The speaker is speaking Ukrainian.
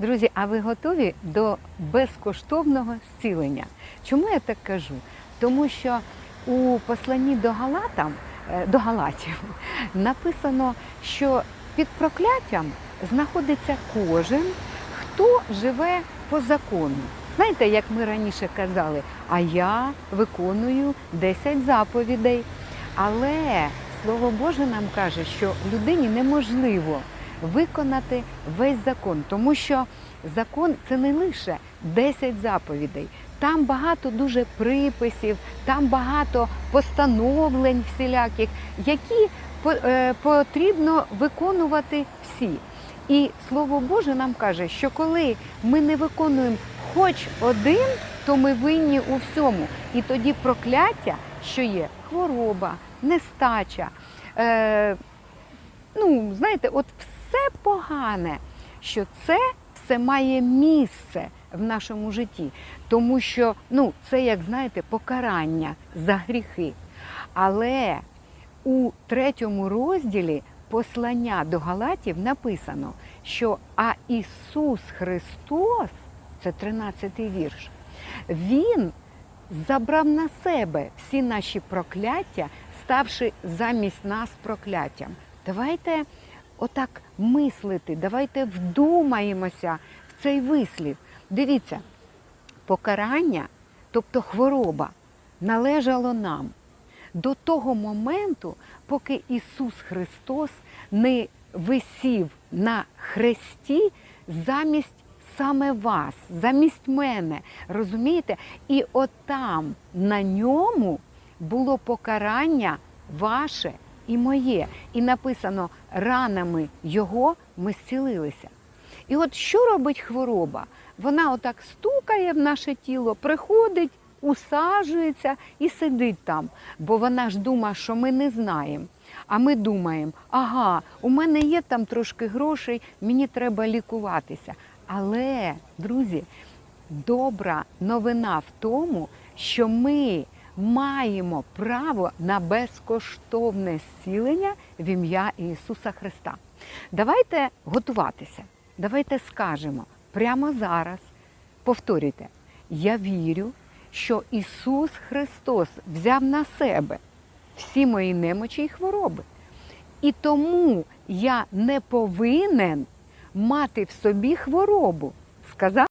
Друзі, а ви готові до безкоштовного зцілення? Чому я так кажу? Тому що у посланні до Галатам, е, до Галатів написано, що під прокляттям знаходиться кожен, хто живе по закону. Знаєте, як ми раніше казали, а я виконую 10 заповідей. Але Слово Боже нам каже, що людині неможливо виконати весь закон, тому що закон це не лише 10 заповідей. Там багато дуже приписів, там багато постановлень всіляких, які е, потрібно виконувати всі. І Слово Боже нам каже, що коли ми не виконуємо хоч один, то ми винні у всьому. І тоді прокляття, що є хвороба, нестача. Е, ну, знаєте, от все погане, що це все має місце в нашому житті. Тому що ну, це, як знаєте, покарання за гріхи. Але у третьому розділі послання до Галатів написано, що а Ісус Христос, це 13-й вірш, Він забрав на себе всі наші прокляття, ставши замість нас прокляттям. Давайте отак мислити, давайте вдумаємося в цей вислів. Дивіться, покарання, тобто хвороба, належало нам до того моменту, поки Ісус Христос не висів на хресті замість саме вас, замість мене. Розумієте? І отам на ньому було покарання ваше і моє. І написано, ранами Його ми зцілилися. І от що робить хвороба? Вона отак стукає в наше тіло, приходить, усаджується і сидить там, бо вона ж думає, що ми не знаємо. А ми думаємо, ага, у мене є там трошки грошей, мені треба лікуватися. Але, друзі, добра новина в тому, що ми маємо право на безкоштовне зцілення в ім'я Ісуса Христа. Давайте готуватися. Давайте скажемо прямо зараз, повторюйте, я вірю, що Ісус Христос взяв на себе всі мої немочі і хвороби. І тому я не повинен мати в собі хворобу. Сказав